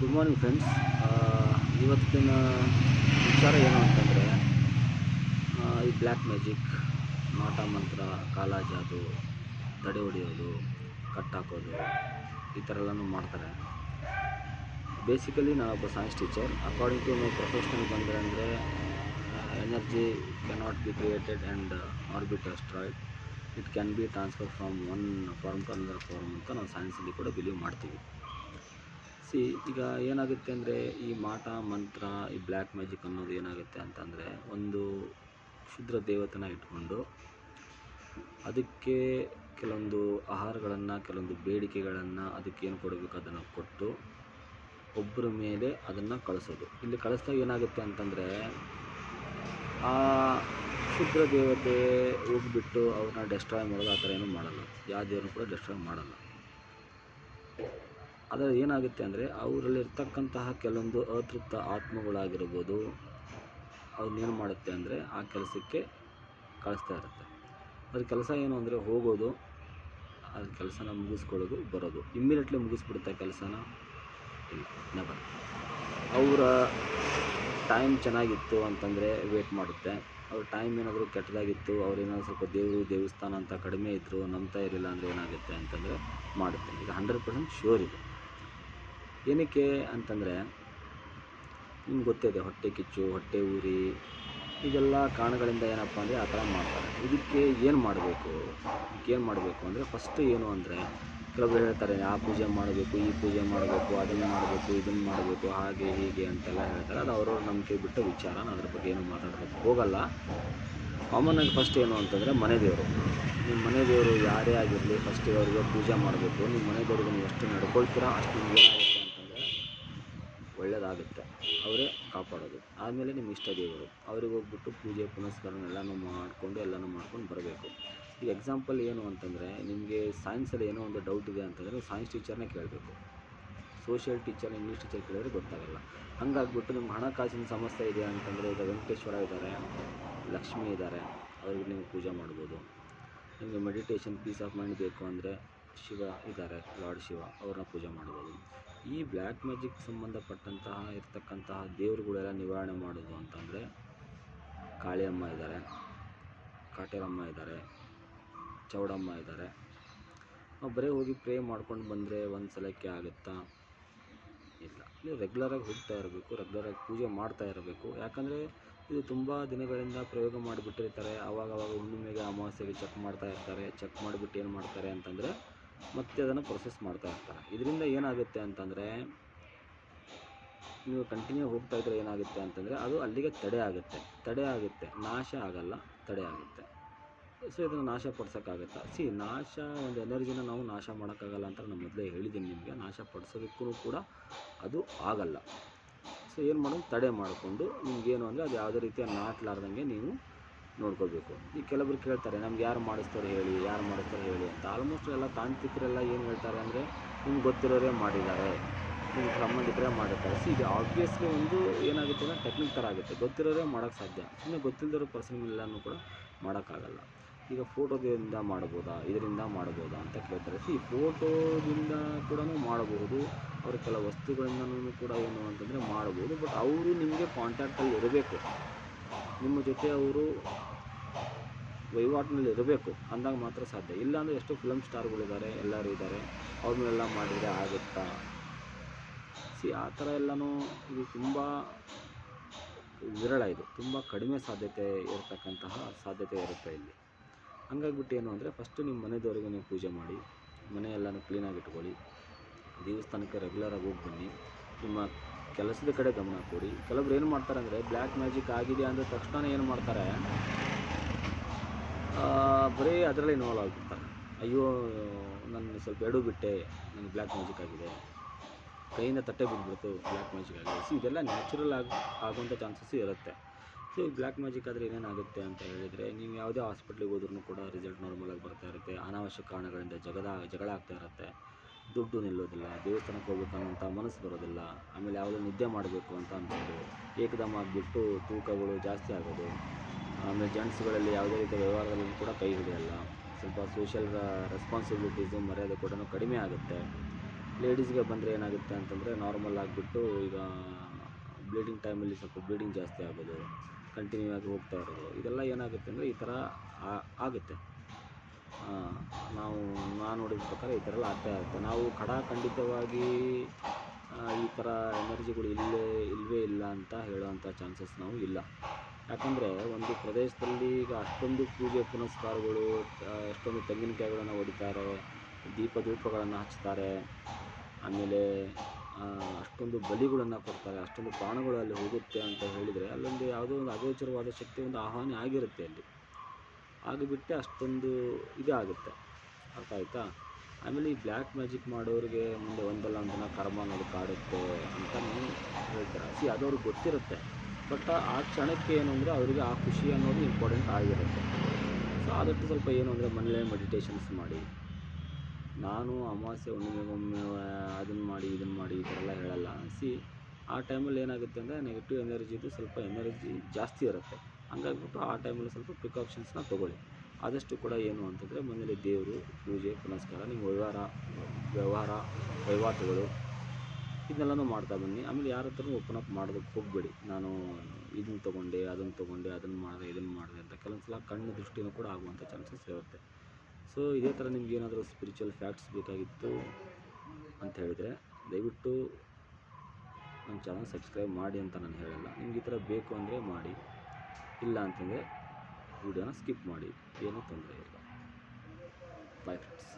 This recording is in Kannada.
ಗುಡ್ ಮಾರ್ನಿಂಗ್ ಫ್ರೆಂಡ್ಸ್ ಇವತ್ತಿನ ವಿಚಾರ ಏನು ಅಂತಂದರೆ ಈ ಬ್ಲ್ಯಾಕ್ ಮ್ಯಾಜಿಕ್ ಮಾಟ ಮಂತ್ರ ಕಾಲ ಜಾದು ತಡೆ ಹೊಡೆಯೋದು, ಕಟ್ ಹಾಕೋದು, ಈ ಥರ ಎಲ್ಲನೂ ಮಾಡ್ತಾರೆ. ಬೇಸಿಕಲಿ ನಾನೊಬ್ಬ science teacher according to my professional ಬಂದರೆ ಅಂದರೆ energy cannot be created and are be destroyed it can be transfer from one form to another form ಅಂತ ನಾವು ಸೈನ್ಸಲ್ಲಿ ಕೂಡ ಬಿಲೀವ್ ಮಾಡ್ತೀವಿ. ಸಿ, ಈಗ ಏನಾಗುತ್ತೆ ಅಂದರೆ ಈ ಮಾಟ, ಮಂತ್ರ, ಈ ಬ್ಲ್ಯಾಕ್ ಮ್ಯಾಜಿಕ್ ಅನ್ನೋದು ಏನಾಗುತ್ತೆ ಅಂತಂದರೆ ಒಂದು ಕ್ಷುದ್ರ ದೇವತನ ಇಟ್ಕೊಂಡು ಅದಕ್ಕೆ ಕೆಲವೊಂದು ಆಹಾರಗಳನ್ನು, ಕೆಲವೊಂದು ಬೇಡಿಕೆಗಳನ್ನು ಅದಕ್ಕೆ ಏನು ಕೊಡಬೇಕು ಅದನ್ನು ಕೊಟ್ಟು ಒಬ್ಬರ ಮೇಲೆ ಅದನ್ನು ಕಳಿಸೋದು. ಇಲ್ಲಿ ಕಳಿಸ್ದಾಗ ಏನಾಗುತ್ತೆ ಅಂತಂದರೆ ಆ ಕ್ಷುದ್ರ ದೇವತೆ ಹೋಗ್ಬಿಟ್ಟು ಅವ್ರನ್ನ ಡೆಸ್ಟ್ರಾಯ್ ಮಾಡೋದು ಆ ಥರ ಏನೂ ಮಾಡಲ್ಲ. ಯಾವ ದೇವ್ರನ್ನೂ ಕೂಡ ಡೆಸ್ಟ್ರಾಯ್ ಮಾಡಲ್ಲ. ಆದರೆ ಏನಾಗುತ್ತೆ ಅಂದರೆ ಅವರಲ್ಲಿರ್ತಕ್ಕಂತಹ ಕೆಲವೊಂದು ಅತೃಪ್ತ ಆತ್ಮಗಳಾಗಿರ್ಬೋದು ಅವ್ರನ್ನೇನು ಮಾಡುತ್ತೆ ಅಂದರೆ ಆ ಕೆಲಸಕ್ಕೆ ಕಳಿಸ್ತಾ ಇರುತ್ತೆ. ಅದ್ರ ಕೆಲಸ ಏನು ಅಂದರೆ ಹೋಗೋದು, ಅದ್ರ ಕೆಲಸನ ಮುಗಿಸ್ಕೊಳ್ಳೋದು, ಬರೋದು. ಇಮ್ಮಿಡಿಯೇಟ್ಲಿ ಮುಗಿಸ್ಬಿಡುತ್ತೆ ಕೆಲಸನ ನೆವರ್ ಅವರ ಟೈಮ್ ಚೆನ್ನಾಗಿತ್ತು ಅಂತಂದರೆ ವೇಟ್ ಮಾಡುತ್ತೆ. ಅವ್ರ ಟೈಮ್ ಏನಾದರೂ ಕೆಟ್ಟದಾಗಿತ್ತು ಅವ್ರೇನಾದ್ರು ಸ್ವಲ್ಪ ದೇವರು ದೇವಸ್ಥಾನ ಅಂತ ಕಡಿಮೆ ಇದ್ದರು ನಂಬ್ತಾ ಇರಲಿಲ್ಲ ಅಂದರೆ ಏನಾಗುತ್ತೆ ಅಂತಂದರೆ ಮಾಡುತ್ತೆ. ಇದು ಹಂಡ್ರೆಡ್ ಪರ್ಸೆಂಟ್ ಶ್ಯೂರ್ ಇದು. ಏನಕ್ಕೆ ಅಂತಂದರೆ, ನಿಮ್ಗೆ ಗೊತ್ತಿದೆ, ಹೊಟ್ಟೆ ಕಿಚ್ಚು, ಹೊಟ್ಟೆ ಉರಿ ಇದೆಲ್ಲ ಕಾರಣಗಳಿಂದ ಏನಪ್ಪ ಅಂದರೆ ಆ ಥರ ಮಾಡ್ತಾರೆ. ಇದಕ್ಕೆ ಏನು ಮಾಡಬೇಕು? ಇದಕ್ಕೆ ಏನು ಮಾಡಬೇಕು ಅಂದರೆ ಫಸ್ಟ್ ಏನು ಅಂದರೆ, ಕೆಲವರು ಹೇಳ್ತಾರೆ, ಆ ಪೂಜೆ ಮಾಡಬೇಕು, ಈ ಪೂಜೆ ಮಾಡಬೇಕು, ಅದನ್ನು ಮಾಡಬೇಕು, ಇದನ್ನು ಮಾಡಬೇಕು, ಹಾಗೆ ಹೀಗೆ ಅಂತೆಲ್ಲ ಹೇಳ್ತಾರೆ. ಅದು ಅವ್ರವ್ರ ನಂಬಿಕೆ ಬಿಟ್ಟು ವಿಚಾರ, ನಾನು ಅದ್ರ ಬಗ್ಗೆ ಏನು ಮಾತಾಡೋದಕ್ಕೆ ಹೋಗಲ್ಲ. ಕಾಮನ್ ಆಗಿ ಫಸ್ಟ್ ಏನು ಅಂತಂದರೆ ಮನೆ ದೇವರು. ನಿಮ್ಮ ಮನೆ ದೇವರು ಯಾರೇ ಆಗಿರಲಿ ಫಸ್ಟ್ ಅವ್ರಿಗೆ ಪೂಜೆ ಮಾಡಬೇಕು. ನಿಮ್ಮ ಮನೆ ದೇವ್ರಿಗೆ ನೀವು ಎಷ್ಟು ನಡ್ಕೊಳ್ತೀರಾ, ಅಷ್ಟು ನಿಮ್ಗೆ ಒಳ್ಳೆಯದಾಗುತ್ತೆ ಅವರೇ ಕಾಪಾಡೋದು. ಆದಮೇಲೆ ನಿಮ್ಮ ಇಷ್ಟ ದೇವರು. ಅವ್ರಿಗೆ ಹೋಗ್ಬಿಟ್ಟು ಪೂಜೆ ಪುನಸ್ಕಾರ ಎಲ್ಲನೂ ಮಾಡಿಕೊಂಡು, ಎಲ್ಲನೂ ಮಾಡ್ಕೊಂಡು ಬರಬೇಕು. ಈಗ ಎಕ್ಸಾಂಪಲ್ ಏನು ಅಂತಂದರೆ, ನಿಮಗೆ ಸೈನ್ಸಲ್ಲಿ ಏನೋ ಒಂದು ಡೌಟ್ ಇದೆ ಅಂತಂದರೆ ಸೈನ್ಸ್ ಟೀಚರ್ನೇ ಕೇಳಬೇಕು. ಸೋಷಿಯಲ್ ಟೀಚರ್ ಇಂಗ್ಲೀಷ್ ಟೀಚರ್ ಕೇಳಿದ್ರೆ ಗೊತ್ತಾಗಲ್ಲ. ಹಂಗಾಗ್ಬಿಟ್ಟು ನಿಮ್ಗೆ ಹಣಕಾಸಿನ ಸಮಸ್ಯೆ ಇದೆ ಅಂತಂದರೆ, ಈಗ ವೆಂಕಟೇಶ್ವರ ಇದ್ದಾರೆ, ಲಕ್ಷ್ಮಿ ಇದ್ದಾರೆ, ಅವ್ರಿಗೆ ನೀವು ಪೂಜೆ ಮಾಡ್ಬೋದು. ನಿಮಗೆ ಮೆಡಿಟೇಷನ್ ಪೀಸ್ ಆಫ್ ಮೈಂಡ್ ಬೇಕು ಅಂದರೆ ಶಿವ ಇದ್ದಾರೆ ಲಾರ್ಡ್ ಶಿವ, ಅವ್ರನ್ನ ಪೂಜೆ ಮಾಡ್ಬೋದು. ಈ ಬ್ಲ್ಯಾಕ್ ಮ್ಯಾಜಿಕ್ ಸಂಬಂಧಪಟ್ಟಂತಹ ಇರ್ತಕ್ಕಂತಹ ದೇವರುಗಳೆಲ್ಲ ನಿವಾರಣೆ ಮಾಡೋದು ಅಂತಂದರೆ ಕಾಳಿಯಮ್ಮ ಇದ್ದಾರೆ, ಕಾಟೇರಮ್ಮ ಇದ್ದಾರೆ, ಚೌಡಮ್ಮ ಇದ್ದಾರೆ. ನಾವು ಬರೀ ಹೋಗಿ ಪ್ರೇ ಮಾಡ್ಕೊಂಡು ಬಂದರೆ ಒಂದು ಸಲಕ್ಕೆ ಆಗುತ್ತಾ? ಇಲ್ಲ. ನೀವು ರೆಗ್ಯುಲರಾಗಿ ಹೋಗ್ತಾ ಇರಬೇಕು ರೆಗ್ಯುಲರಾಗಿ ಪೂಜೆ ಮಾಡ್ತಾ ಇರಬೇಕು. ಯಾಕಂದರೆ ಇದು ತುಂಬ ದಿನಗಳಿಂದ ಪ್ರಯೋಗ ಮಾಡಿಬಿಟ್ಟಿರ್ತಾರೆ. ಆವಾಗವಾಗ ಆವಾಗ ಹುಣ್ಣಿಮೆಗೆ ಅಮಾವಾಸ್ಯೆಗೆ ಚೆಕ್ ಮಾಡ್ತಾ ಇರ್ತಾರೆ. ಚೆಕ್ ಮಾಡಿಬಿಟ್ಟು ಏನು ಮಾಡ್ತಾರೆ ಅಂತಂದರೆ ಮತ್ತೆ ಅದನ್ನು ಪ್ರೊಸೆಸ್ ಮಾಡ್ತಾ ಇರ್ತಾರೆ. ಇದರಿಂದ ಏನಾಗುತ್ತೆ ಅಂತಂದರೆ, ನೀವು ಕಂಟಿನ್ಯೂ ಹೋಗ್ತಾ ಇದ್ದರೆ ಏನಾಗುತ್ತೆ ಅಂತಂದರೆ, ಅದು ಅಲ್ಲಿಗೆ ತಡೆ ಆಗುತ್ತೆ. ತಡೆ ಆಗುತ್ತೆ. ನಾಶ ಆಗಲ್ಲ, ತಡೆ ಆಗುತ್ತೆ. ಸೊ ಇದನ್ನು ನಾಶ ಪಡ್ಸೋಕ್ಕಾಗತ್ತಾ? ಸಿ ನಾಶ, ಒಂದು ಎನರ್ಜಿನ ನಾವು ನಾಶ ಮಾಡೋಕ್ಕಾಗಲ್ಲ ಅಂತ ನಾನು ಮೊದಲೇ ಹೇಳಿದ್ದೀನಿ ನಿಮಗೆ. ನಾಶ ಪಡಿಸೋದಕ್ಕೂ ಕೂಡ ಅದು ಆಗಲ್ಲ. ಸೊ ಏನು ಮಾಡೋದು? ತಡೆ ಮಾಡಿಕೊಂಡು ನಿಮಗೇನು ಅಂದರೆ ಅದು ಯಾವುದೇ ರೀತಿಯ ನಾಟ್ಲಾರ್ದಂಗೆ ನೀವು ನೋಡ್ಕೋಬೇಕು ಈಗ ಕೆಲವರು ಕೇಳ್ತಾರೆ, ನಮ್ಗೆ ಯಾರು ಮಾಡಿಸ್ತಾರೆ ಹೇಳಿ, ಯಾರು ಮಾಡಿಸ್ತಾರೆ ಹೇಳಿ ಅಂತ. ಆಲ್ಮೋಸ್ಟ್ ಎಲ್ಲ ತಾಂತ್ರಿಕರೆಲ್ಲ ಏನು ಹೇಳ್ತಾರೆ ಅಂದರೆ, ನಿಮ್ಗೆ ಗೊತ್ತಿರೋರೇ ಮಾಡಿದ್ದಾರೆ. ನಿಮ್ಗೆ ಸಂಬಂಧಿಕರೇ ಮಾಡಿರ್ತಾರೆ ಸೊ ಇದು ಆಬ್ವಿಯಸ್ಲಿ ಒಂದು ಏನಾಗುತ್ತೆ ಅಂದರೆ ಟೆಕ್ನಿಕ್ ಥರ ಆಗುತ್ತೆ. ಗೊತ್ತಿರೋರೇ ಮಾಡೋಕ್ಕೆ ಸಾಧ್ಯ. ಸುಮ್ಮನೆ ಗೊತ್ತಿಲ್ಲದಿರೋ ಪರ್ಸನ್ ಎಲ್ಲನೂ ಕೂಡ ಮಾಡೋಕ್ಕಾಗಲ್ಲ. ಈಗ ಫೋಟೋದಿಂದ ಮಾಡ್ಬೋದಾ? ಇದರಿಂದ ಮಾಡ್ಬೋದಾ ಅಂತ ಕೇಳ್ತಾರೆ. ಸಿ ಫೋಟೋದಿಂದ ಕೂಡ ಮಾಡಬಹುದು. ಅವ್ರ ಕೆಲವು ವಸ್ತುಗಳಿಂದನೂ ಕೂಡ ಏನು ಅಂತಂದರೆ ಮಾಡ್ಬೋದು. ಬಟ್ ಅವರು ನಿಮಗೆ ಕಾಂಟ್ಯಾಕ್ಟಲ್ಲಿ ಇರಬೇಕು. ನಿಮ್ಮ ಜೊತೆ ಅವರು ವಹಿವಾಟಿನಲ್ಲಿ ಇರಬೇಕು ಅಂದಾಗ ಮಾತ್ರ ಸಾಧ್ಯ. ಇಲ್ಲಾಂದರೆ ಎಷ್ಟು ಫಿಲಮ್ ಸ್ಟಾರ್ಗಳಿದ್ದಾರೆ ಎಲ್ಲರೂ ಇದ್ದಾರೆ. ಅವ್ರನ್ನೆಲ್ಲ ಮಾಡಿದರೆ ಆಗುತ್ತಾ? ಸಿ, ಆ ಥರ ಎಲ್ಲನೂ ಇದು ತುಂಬ ವಿರಳ ಇದು. ತುಂಬ ಕಡಿಮೆ ಸಾಧ್ಯತೆ ಇರತಕ್ಕಂತಹ ಸಾಧ್ಯತೆ ಇರುತ್ತೆ ಇಲ್ಲಿ. ಹಂಗಾಗ್ಬಿಟ್ಟು ಏನು ಅಂದರೆ ಫಸ್ಟು ನಿಮ್ಮ ಮನೆದವರಿಗೆ ನೀವು ಪೂಜೆ ಮಾಡಿ ಮನೆ ಎಲ್ಲನೂ ಕ್ಲೀನಾಗಿ ಇಟ್ಕೊಳ್ಳಿ. ದೇವಸ್ಥಾನಕ್ಕೆ ರೆಗ್ಯುಲರಾಗಿ ಹೋಗಿ ಬನ್ನಿ. ನಿಮ್ಮ ಕೆಲಸದ ಕಡೆ ಗಮನ ಕೊಡಿ. ಕೆಲವ್ರು ಏನು ಮಾಡ್ತಾರೆ ಅಂದರೆ ಬ್ಲ್ಯಾಕ್ ಮ್ಯಾಜಿಕ್ ಆಗಿದೆ ಅಂದ ತಕ್ಷಣ ಏನು ಮಾಡ್ತಾರೆ ಬರೀ ಅದರಲ್ಲಿ ಇನ್ವಾಲ್ವ್ ಆಗಿಬಿಡ್ತಾರೆ ಅಯ್ಯೋ ನಾನು ಸ್ವಲ್ಪ ಎಡು ಬಿಟ್ಟೆ, ನನಗೆ ಬ್ಲ್ಯಾಕ್ ಮ್ಯಾಜಿಕ್ ಆಗಿದೆ. ಕೈಯಿಂದ ತಟ್ಟೆ ಬಿದ್ದುಬಿಡ್ತು ಬ್ಲ್ಯಾಕ್ ಮ್ಯಾಜಿಕ್ ಆಗಿದೆ. ಸೊ ಇದೆಲ್ಲ ನ್ಯಾಚುರಲ್ ಆಗಿ, ಆಗುವಂಥ ಚಾನ್ಸಸ್ ಇರುತ್ತೆ. ಸೊ ಬ್ಲ್ಯಾಕ್ ಮ್ಯಾಜಿಕ್ ಆದರೆ ಏನೇನಾಗುತ್ತೆ ಅಂತ ಹೇಳಿದರೆ, ನೀವು ಯಾವುದೇ ಹಾಸ್ಪಿಟ್ಲಿಗೆ ಹೋದ್ರೂ ಕೂಡ ರಿಸಲ್ಟ್ ನಾರ್ಮಲಾಗಿ ಬರ್ತಾ ಇರುತ್ತೆ. ಅನಾವಶ್ಯಕ ಕಾರಣಗಳಿಂದ ಜಗದ, ಜಗಳ ಆಗ್ತಾ ಇರುತ್ತೆ. ದುಡ್ಡು ನಿಲ್ಲೋದಿಲ್ಲ, ದೇವಸ್ಥಾನಕ್ಕೆ ಹೋಗ್ಬೇಕು ಅನ್ನೋಂಥ ಮನಸ್ಸು ಬರೋದಿಲ್ಲ, ಆಮೇಲೆ ಯಾವುದೋ ನಿದ್ದೆ ಮಾಡಬೇಕು ಅಂತ ಅನ್ಸೋದು, ಏಕದಮ್ ಆಗಿಬಿಟ್ಟು ತೂಕಗಳು ಜಾಸ್ತಿ ಆಗೋದು, ಆಮೇಲೆ ಜೆಂಟ್ಸ್ಗಳಲ್ಲಿ ಯಾವುದೇ ರೀತಿಯ ವ್ಯವಹಾರದಲ್ಲೂ ಕೂಡ ಕೈ ಹಿಡಿಯಲ್ಲ, ಸ್ವಲ್ಪ ಸೋಷಿಯಲ್ ರೆಸ್ಪಾನ್ಸಿಬಿಲಿಟೀಸು ಮರ್ಯಾದೆ ಕೂಡ ಕಡಿಮೆ ಆಗುತ್ತೆ. ಲೇಡೀಸ್ಗೆ ಬಂದರೆ ಏನಾಗುತ್ತೆ ಅಂತಂದರೆ ನಾರ್ಮಲ್ ಆಗಿಬಿಟ್ಟು ಈಗ ಬ್ಲೀಡಿಂಗ್ ಟೈಮಲ್ಲಿ ಸ್ವಲ್ಪ ಬ್ಲೀಡಿಂಗ್ ಜಾಸ್ತಿ ಆಗೋದು ಕಂಟಿನ್ಯೂ ಆಗಿ ಹೋಗ್ತಾ ಇರೋದು, ಇದೆಲ್ಲ ಏನಾಗುತ್ತೆ ಅಂದರೆ ಈ ಥರ ಆಗುತ್ತೆ. ನಾವು, ನಾನು ನೋಡಿದ ಪ್ರಕಾರ ಈ ಥರ ಎಲ್ಲ ಆಗ್ತಾ ಇರುತ್ತೆ. ನಾವು ಖಡಾಖಂಡಿತವಾಗಿ ಈ ಥರ ಎನರ್ಜಿಗಳು ಇಲ್ಲೇ ಇಲ್ಲವೇ ಇಲ್ಲ ಅಂತ ಹೇಳೋವಂಥ ಚಾನ್ಸಸ್ ನಾವು ಇಲ್ಲ. ಯಾಕಂದರೆ ಒಂದು ಪ್ರದೇಶದಲ್ಲಿ ಈಗ ಅಷ್ಟೊಂದು ಪೂಜೆ ಪುನಸ್ಕಾರಗಳು ಅಷ್ಟೊಂದು ತೆಂಗಿನಕಾಯಿಗಳನ್ನು ಹೊಡಿತಾರೆ ದೀಪ ದೀಪಗಳನ್ನು ಹಚ್ತಾರೆ, ಆಮೇಲೆ ಅಷ್ಟೊಂದು ಬಲಿಗಳನ್ನು ಕೊಡ್ತಾರೆ, ಅಷ್ಟೊಂದು ಪ್ರಾಣಗಳು ಅಲ್ಲಿ ಹೋಗುತ್ತೆ ಅಂತ ಹೇಳಿದರೆ ಅಲ್ಲೊಂದು ಯಾವುದೋ ಒಂದು ಅಗೋಚರವಾದ ಶಕ್ತಿ, ಒಂದು ಆಹ್ವಾನ ಆಗಿರುತ್ತೆ ಅಲ್ಲಿ. ಆಗಿಬಿಟ್ಟೆ ಅಷ್ಟೊಂದು ಇದಾಗುತ್ತೆ. ಅರ್ಥ ಆಯಿತಾ ಆಮೇಲೆ ಈ ಬ್ಲ್ಯಾಕ್ ಮ್ಯಾಜಿಕ್ ಮಾಡೋರಿಗೆ ಮುಂದೆ ಒಂದಲ್ಲ ಒಂದು ದಿನ ಕರ್ಮ ಅನ್ನೋದು ಕಾಡುತ್ತೆ ಅಂತಲೂ ಹೇಳ್ತಾರೆ. ಸಿ ಅದು ಅವ್ರಿಗೆ ಗೊತ್ತಿರುತ್ತೆ. ಬಟ್ ಆ ಕ್ಷಣಕ್ಕೆ ಏನು ಅಂದರೆ ಅವರಿಗೆ ಆ ಖುಷಿ ಅನ್ನೋದು ಇಂಪಾರ್ಟೆಂಟ್ ಆಗಿರುತ್ತೆ. ಸೊ ಆದಷ್ಟು ಸ್ವಲ್ಪ ಏನು ಅಂದರೆ ಮನೇಲೇ ಮೆಡಿಟೇಷನ್ಸ್ ಮಾಡಿ. ನಾನು ಅಮಾವಾಸ್ಯೆ ಹುಣ್ಣಿಮೆಗೊಮ್ಮೆ ಅದನ್ನು ಮಾಡಿ ಇದನ್ನು ಮಾಡಿ ಈ ಥರ ಎಲ್ಲ ಹೇಳಲ್ಲ. ಸಿ ಆ ಟೈಮಲ್ಲಿ ಏನಾಗುತ್ತೆ ಅಂದರೆ ನೆಗೆಟಿವ್ ಎನರ್ಜಿದು ಸ್ವಲ್ಪ ಎನರ್ಜಿ ಜಾಸ್ತಿ ಇರುತ್ತೆ. ಹಂಗಾಗ್ಬಿಟ್ಟು ಆ ಟೈಮಲ್ಲಿ ಸ್ವಲ್ಪ ಪ್ರಿಕಾಷನ್ಸ್ನ ತೊಗೊಳ್ಳಿ. ಆದಷ್ಟು ಕೂಡ ಏನು ಅಂತಂದರೆ ಮನೆಯಲ್ಲಿ ದೇವರು, ಪೂಜೆ, ಪುನಸ್ಕಾರ ನಿಮ್ಮ ವ್ಯವಹಾರ ವ್ಯವಹಾರ, ವಹಿವಾಟುಗಳು, ಇದನ್ನೆಲ್ಲನೂ ಮಾಡ್ತಾ ಬನ್ನಿ. ಆಮೇಲೆ ಯಾರ ಹತ್ರನೂ ಓಪನ್ ಅಪ್ ಮಾಡೋದಕ್ಕೆ ಹೋಗಬೇಡಿ. ನಾನು ಇದನ್ನು ತೊಗೊಂಡೆ, ಅದನ್ನು ತೊಗೊಂಡೆ, ಅದನ್ನು ಮಾಡಿದೆ, ಇದನ್ನು ಮಾಡಿದೆ ಅಂತ ಕೆಲವೊಂದು ಸಲ ಕಣ್ಣು ದೃಷ್ಟಿನೂ ಕೂಡ ಆಗುವಂಥ ಚಾನ್ಸಸ್ ಇರುತ್ತೆ. ಸೊ ಇದೇ ಥರ ನಿಮ್ಗೆ ಏನಾದರೂ ಸ್ಪಿರಿಚುವಲ್ ಫ್ಯಾಕ್ಟ್ಸ್ ಬೇಕಾಗಿತ್ತು ಅಂತ ಹೇಳಿದರೆ ದಯವಿಟ್ಟು ನನ್ನ ಚಾನಲ್ ಸಬ್ಸ್ಕ್ರೈಬ್ ಮಾಡಿ ಅಂತ ನಾನು ಹೇಳಲ್ಲ. ನಿಮ್ಗೆ ಈ ಥರ ಬೇಕು ಅಂದರೆ ಮಾಡಿ. ಇಲ್ಲ ಅಂತಂದರೆ ವಿಡಿಯೋನ ಸ್ಕಿಪ್ ಮಾಡಿ ಏನೂ ತೊಂದರೆ ಇಲ್ಲ. Bye friends